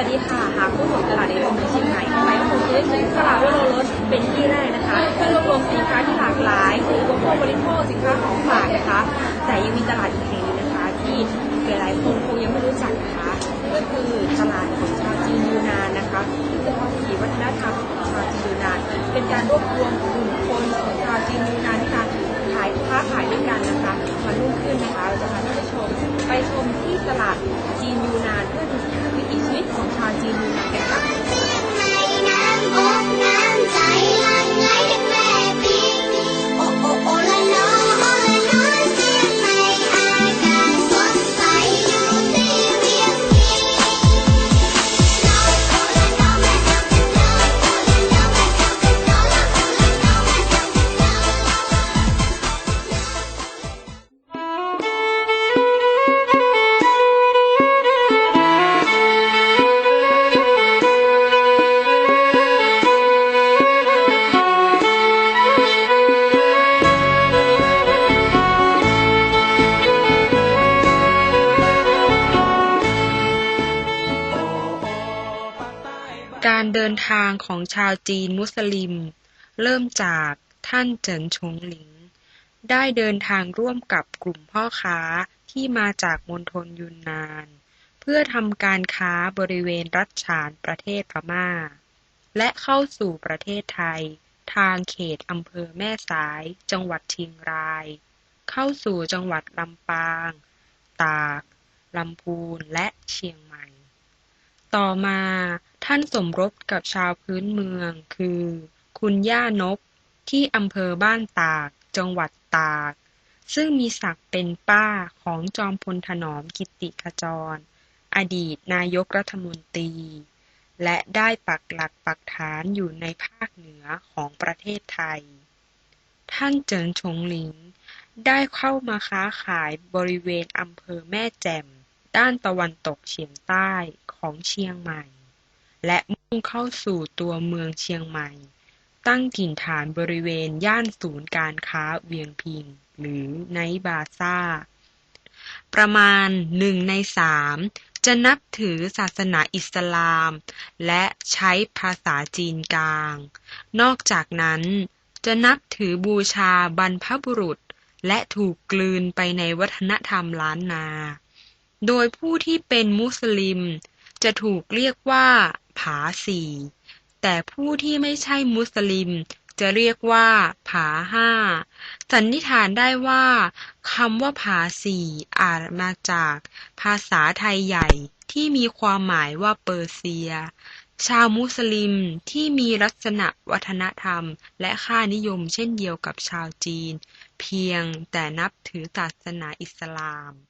ัสดีค่ะหากผู้สนตลาดในลงที่เชียงใหม่ไปก็คงจะได้ซื้อตลาดวโรรสเป็นที่แรกนะคะเพื่อรวบรวมสินค้าที่หลากหลายสินค้าผู้บริโภคสินค้าของฝากนะคะ แต่ยังมีตลาดอีกแห่งนึงนะคะ ที่หลายๆคนคงยังไม่รู้จักนะคะ ก็คือตลาดของชาวจีนยูนานนะคะที่จะพบถีวัฒนธรรมของชาวจีนยูนาน เป็นการรวบรวมกลุ่มคนของชาวจีนยูนานที่กาขายค้าขายด้วยกันนะคะมารุ่งขึ้นนะคะเราจะพาท่านผู้ชมไปชมที่ตลาด ข การเดินทางของชาวจีนมุสลิม เริ่มจากท่านเจินชงหลิง ได้เดินทางร่วมกับกลุ่มพ่อค้าที่มาจากมณฑลยุนนาน เพื่อทำการค้าบริเวณรัชฉานประเทศพม่า และเข้าสู่ประเทศไทย ทางเขตอำเภอแม่สาย จังหวัดเชียงราย เข้าสู่จังหวัดลำปาง ตาก ลำพูนและเชียงใหม่ ต่อมาท่านสมรบกับชาวพื้นเมืองคือ คุณย่านกที่อำเภอบ้านตาก จังหวัดตาก ซึ่งมีศักดิ์เป็นป้าของจอมพลถนอมกิติขจร อดีตนายกรัฐมนตรี และได้ปักหลักปักฐานอยู่ในภาคเหนือของประเทศไทย ท่านเจินชงหลิงได้เข้ามาค้าขายบริเวณอำเภอแม่แจ่ม ด้านตะวันตกเฉียงใต้ของเชียงใหม่ และมุ่งเข้าสู่ตัวเมืองเชียงใหม่ ตั้งถิ่นฐานบริเวณย่านศูนย์การค้าเวียงพิง หรือไนบาซ่า ประมาณหนึ่งในสามจะนับถือศาสนาอิสลาม และใช้ภาษาจีนกลาง นอกจากนั้นจะนับถือบูชาบรรพบุรุษ และถูกกลืนไปในวัฒนธรรมล้านนา โดยผู้ที่เป็นมุสลิม จะถูกเรียกว่า ผาสี่ แต่ผู้ที่ไม่ใช่มุสลิม จะเรียกว่า ผาห้า สันนิษฐานได้ว่าคำว่าผาสี่อาจมาจาก ภาษาไทยใหญ่ที่มีความหมายว่าเปอร์เซีย ชาวมุสลิมที่มีลักษณะวัฒนธรรม และค่านิยมเช่นเดียวกับชาวจีน เพียงแต่นับถือศาสนาอิสลาม